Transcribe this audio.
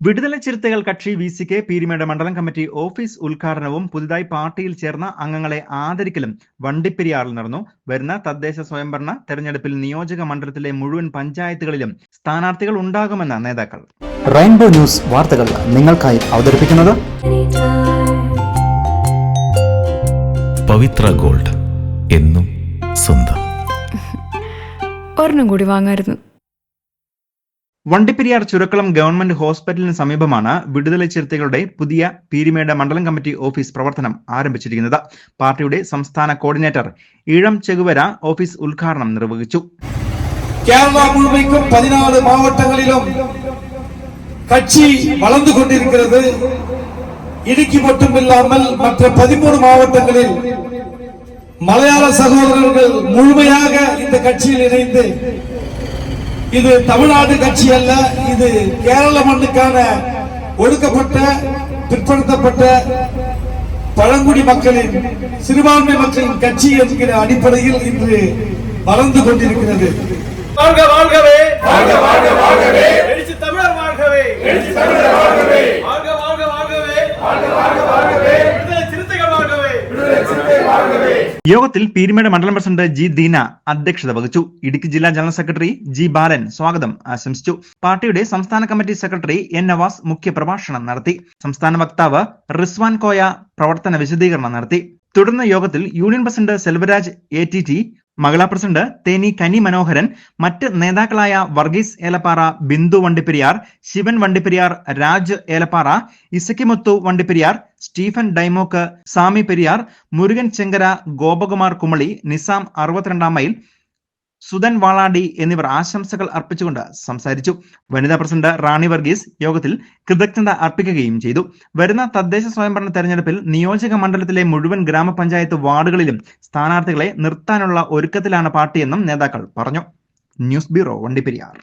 വിടുതല ചിരുത്തകൾ കക്ഷി V C K Peermade മണ്ഡലം committee office ഉദ്ഘാടനവും പുതുതായി പാർട്ടിയിൽ ചേർന്ന അംഗങ്ങളെ ആദരിക്കലും വണ്ടിപ്പെരിയാറിൽ നടന്നു. വരുന്ന തദ്ദേശ സ്വയംഭരണ തെരഞ്ഞെടുപ്പിൽ നിയോജക മണ്ഡലത്തിലെ മുഴുവൻ പഞ്ചായത്തുകളിലും സ്ഥാനാർത്ഥികൾ ഉണ്ടാകുമെന്ന നേതാക്കൾ. റെയിൻബോ ന്യൂസ് വാർത്തകൾ നിങ്ങൾക്കായി അവതരിപ്പിക്കുന്നത് പവിത്ര ഗോൾഡ് എന്നും സ്വന്തം. ഒരെണ്ണം കൂടി വാങ്ങായിരുന്നു. വണ്ടിപ്പെരിയാർ ചുരക്കുളം ഗവൺമെന്റ് ഹോസ്പിറ്റലിന് സമീപമാണ് വിടുതല ചിരുത്തകളുടെ പുതിയ പീരിമേട് മണ്ഡലം കമ്മിറ്റി ഓഫീസ് പ്രവർത്തനം ആരംഭിച്ചിരിക്കുന്നത് പാർട്ടിയുടെ സംസ്ഥാന കോർഡിനേറ്റർ ഈഴം ചെകുവര ഓഫീസ് ഉദ്ഘാടനം നിർവഹിച്ചു கேரளா முழுமைக்கும் பதினாலு மாவட்டங்களிலும் கட்சி வளர்ந்து கொண்டிருக்கிறது இடுக்கி மட்டுமில்லாமல் மற்ற பதிமூணு மாவட்டங்களில் மலையாள சகோதரர்கள் முழுமையாக இந்த கட்சியில் இணைந்து இது தமிழ்நாடு கட்சி அல்ல இது கேரள மண்ணுக்கான ஒடுக்கப்பட்ட பிற்படுத்தப்பட்ட பழங்குடி மக்களின் சிறுபான்மை மக்களின் கட்சி என்கிற அடிப்படையில் இன்று வளர்ந்து கொண்டிருக்கிறது. வாழ்க வாழ்க യോഗത്തിൽ പീരുമേട് മണ്ഡലം പ്രസിഡന്റ് ജി ദീന അധ്യക്ഷത വഹിച്ചു. ഇടുക്കി ജില്ലാ ജനറൽ സെക്രട്ടറി ജി ബാലൻ സ്വാഗതം ആശംസിച്ചു. പാർട്ടിയുടെ സംസ്ഥാന കമ്മിറ്റി സെക്രട്ടറി എൻ നവാസ് മുഖ്യപ്രഭാഷണം നടത്തി. സംസ്ഥാന വക്താവ് റിസ്വാൻ കോയ പ്രവർത്തന വിശദീകരണം നടത്തി. തുടർന്ന് യോഗത്തിൽ union president Selvaraj A T T Mahila president Theni Kani Manoharan മറ്റ് നേതാക്കളായ വർഗീസ് ഏലപ്പാറ ബിന്ദു വണ്ടിപ്പെരിയാർ ശിവൻ വണ്ടിപ്പെരിയാർ രാജ് ഏലപ്പാറ ഇസക്കിമുത്തു വണ്ടിപ്പെരിയാർ സ്റ്റീഫൻ ഡൈമോക്ക് സാമി പെരിയാർ മുരുകൻ ചെങ്കര ഗോപകുമാർ കുമളി നിസാം അറുപത്തിരണ്ടാം മൈൽ സുധൻ വാളാടി എന്നിവർ ആശംസകൾ അർപ്പിച്ചുകൊണ്ട് സംസാരിച്ചു. വനിതാ പ്രസിഡന്റ് റാണി വർഗീസ് യോഗത്തിൽ കൃതജ്ഞത അർപ്പിക്കുകയും ചെയ്തു. വരുന്ന തദ്ദേശ സ്വയംഭരണ തെരഞ്ഞെടുപ്പിൽ നിയോജക മണ്ഡലത്തിലെ മുഴുവൻ ഗ്രാമപഞ്ചായത്ത് വാർഡുകളിലും സ്ഥാനാർത്ഥികളെ നിർത്താനുള്ള ഒരുക്കത്തിലാണ് പാർട്ടിയെന്നും നേതാക്കൾ പറഞ്ഞു. News bureau Vandiperiyar.